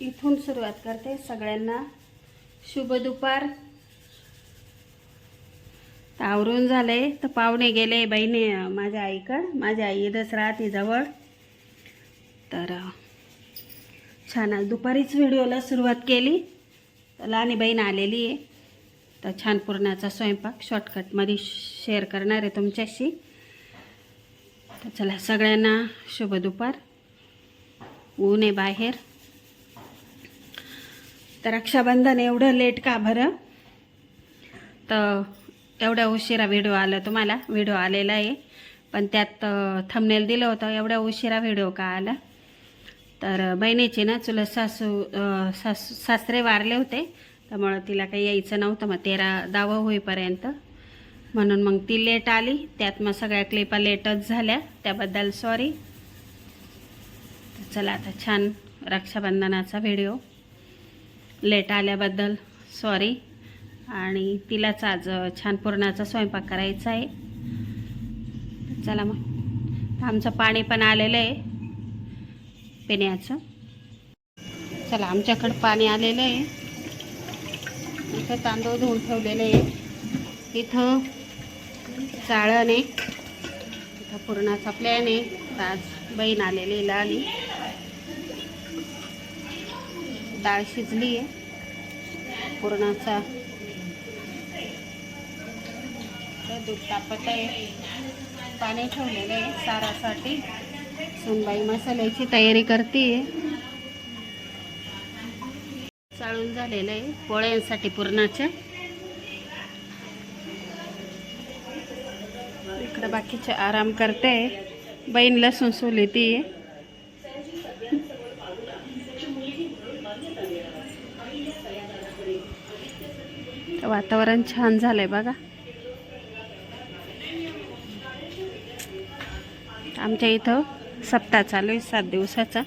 इथून सुरुवात करते. सगळ्यांना शुभ दुपार. आवरून झालंय. तर पाहुणे गेले बहिणी माझ्या आईकडं. माझ्या आई इथंच राहते जवळ. तर छान आज दुपारीच व्हिडिओला सुरुवात केली. तर लहानी बहीण आलेली आहे. तर छान पुरणाचा स्वयंपाक शॉर्टकटमध्ये शेअर करणार आहे तुमच्याशी. तर चला सगळ्यांना शुभ दुपार. ऊन आहे बाहेर. तर रक्षाबंधन एवढं लेट का बरं? तर एवढ्या उशिरा व्हिडिओ आला तुम्हाला. व्हिडिओ आलेला आहे. पण त्यात थंबनेल दिलं होतं. एवढ्या उशिरा व्हिडिओ का आला? तर बहिणीचे ना चुलत सासू सासू सासरे वारले होते. त्यामुळं तिला काही यायचं नव्हतं. मग तेरा दावं होईपर्यंत. म्हणून मग ती लेट आली. त्यात मग सगळ्या क्लिपा लेटच झाल्या. त्याबद्दल सॉरी चला आता छान रक्षाबंधनाचा व्हिडिओ लेट आल्याबद्दल. सॉरी आणि तिलाच आज छान पुरणाचा स्वयंपाक करायचा आहे. चला मग. आमचं पाणी पण आलेलं आहे. पिण्याचं. चला आमच्याकडं पाणी आलेलं आहे. इथं तांदूळ धुवून ठेवलेले आहे. इथं चाळण आहे. इथं पुरणाचा प्लॅन आहे. आज बहीण आलेली लाली. डाळ शिजली आहे. पुरणाचा दूध तापत आहे. पाणी ठेवलेलं आहे सारासाठी. सुनबाई मसाल्याची तयारी करते चाळून झालेलं आहे पोळ्यांसाठी पुरणाच्या इकडं बाकीचे आराम करते. बहीण लसूण सोलती आहे वातावरण छान झालंय बघा. आमच्या इथं सप्ताह चालू आहे सात दिवसाचा.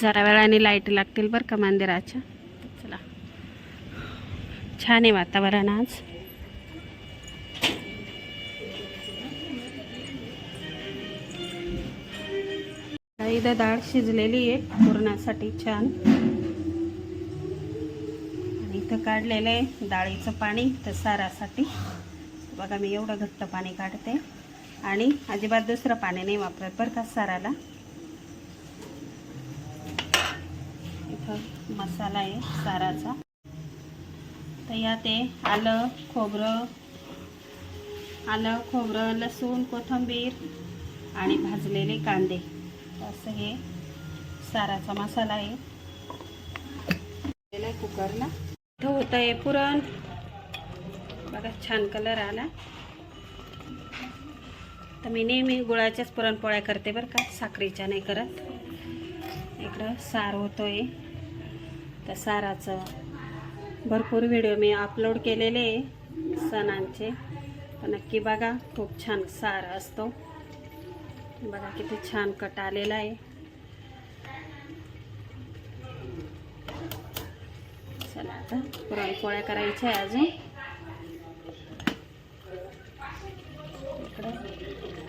जरा वेळाने लाइट लागतील बरं का मंदिराच्या. चला. छान आहे वातावरण आज. इथं डाळ शिजलेली आहे पुरणासाठी छान. आणि इथं काढलेलं आहे डाळीचं पाणी तर सारासाठी. बघा मी एवढं घट्ट पाणी काढते. आणि अजिबात दुसरं पाणी नाही वापरत बरं का साराला. इथं मसाला आहे साराचा. तर यात आहे आलं खोबरं. आलं खोबरं लसूण कोथिंबीर आणि भाजलेले कांदे. असं हे साराचा मसाला आहे. कुकरला. होतं आहे पुरण. बघा छान कलर आला. तर मी नेहमी गुळाच्याच पुरणपोळ्या करते बरं का. साखरेच्या नाही करत. इकडं सार होतोय. त्या साराचं भरपूर व्हिडिओ मी अपलोड केलेले आहे सणांचे. तर नक्की बघा खूप छान सार असतो. बघा किती छान कट आलेला आहे. चला आता पुरणपोळ्या करायच्या आहे अजून. इकडं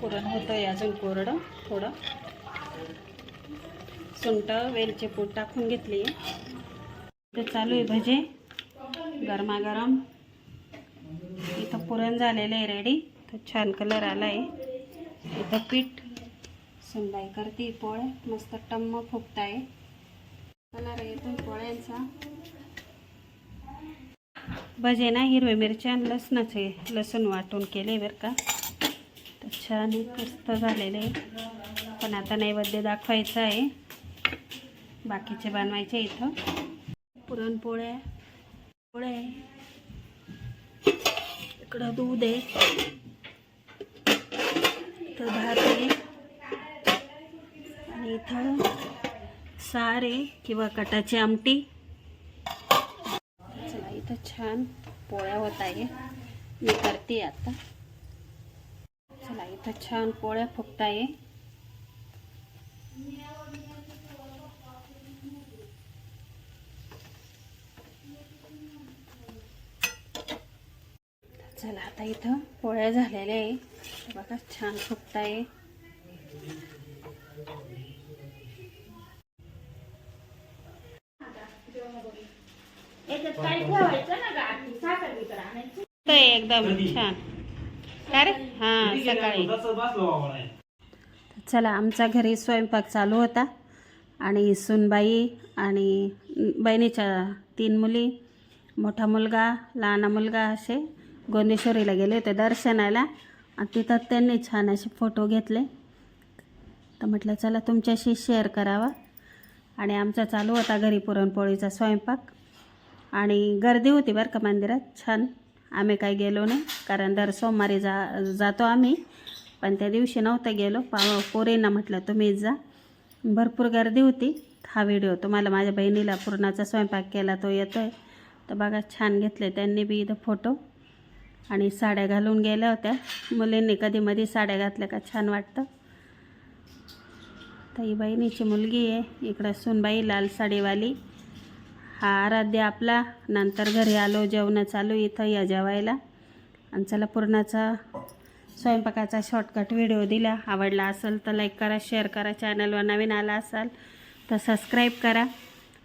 पुरण होतंय अजून कोरडं थोडं. सुंट वेलचे पूड टाकून घेतली. इथं चालू आहे भजे गरमागरम. इथं पुरण झालेलं आहे रेडी तर छान कलर आला आहे इथं पीठ सुनबाई करते पोळ्या. मस्त टम्म फुगताय. कलर येतो पोळ्यांचा. भजे ना हिरव्या मिरच्या आणि लसणाचे लसूण वाटून केले बरं का. तर छान मस्त झालेले पण आता नैवेद्य दाखवायचं आहे. बाकीचे बनवायचे इथं. पुरणपोळ्या पोळ्या आहे. इकडं दूध आहे. तर भात आहे. पदार्थ सारे किंवा कटाची आमटी. चला इथं छान पोळ्या होत आहे. मी करते आता. चला इथं छान पोळ्या फुकत आहे. चला आता इथं पोळ्या झालेल्या आहे. बघा छान फुकत आहे. एकदम छान. काय रे? हां सकाळी. चला आमचा घरी स्वयंपाक चालू होता. आणि सुनबाई आणि बहिणीच्या तीन मुली मोठा मुलगा लहान मुलगा असे गोंदेश्वरीला गेले होते दर्शनाला. आणि तिथं त्यांनी छान असे फोटो घेतले. तर म्हटलं चला तुमच्याशी शेअर करावा. आणि आमचा चालू होता घरी पुरणपोळीचा स्वयंपाक. आणि गर्दी होती बरं का मंदिरात. छान. आम्ही काही गेलो नाही कारण दर सोमवारी जा जातो आम्ही. पण त्या दिवशी नव्हतं गेलो. पा पोरींना म्हटलं तुम्हीच जा. भरपूर गर्दी होती. हा व्हिडिओ तुम्हाला माझ्या बहिणीला पुरणाचा स्वयंपाक केला तो येतो आहे तर बघा छान घेतले त्यांनी बी इथं फोटो. आणि साड्या घालून गेल्या होत्या. मुलींनी कधी मधी साड्या घातल्या का छान वाटतं. तर ही बहिणीची मुलगी आहे. इकडं सुनबाई लाल साडीवाली. हा आराध्य आपला. नंतर घरी आलो जेवणं चालू इथं या जेवायला. आणि चला पूर्णाचा स्वयंपाकाचा शॉर्टकट व्हिडिओ दिला. आवडला असेल तर लाईक करा शेअर करा. चॅनलवर नवीन आला असाल तर सबस्क्राईब करा.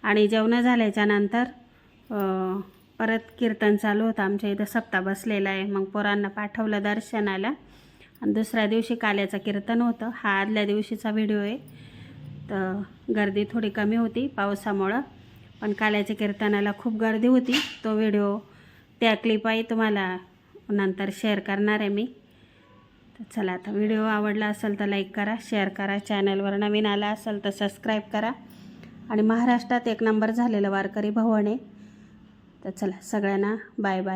आणि जेवणं झाल्याच्यानंतर परत कीर्तन चालू होतं. आमच्या इथं सप्ता बसलेला आहे. मग पोरांना पाठवलं दर्शनाला. आणि दुसऱ्या दिवशी काल्याचं कीर्तन होतं. हा आदल्या दिवशीचा व्हिडिओ आहे. तर गर्दी थोडी कमी होती पावसामुळं. पण काल्याच्या कीर्तनाला खूप गर्दी होती. तो व्हिडिओ त्या क्लिपाही तुम्हाला नंतर शेअर करणार आहे मी. तर चला आता व्हिडिओ आवडला असेल तर लाईक करा शेअर करा चॅनलवर नवीन आला असेल तर सबस्क्राईब करा. आणि महाराष्ट्रात एक नंबर झालेलं वारकरी भवन आहे. तर चला सगळ्यांना बाय बाय.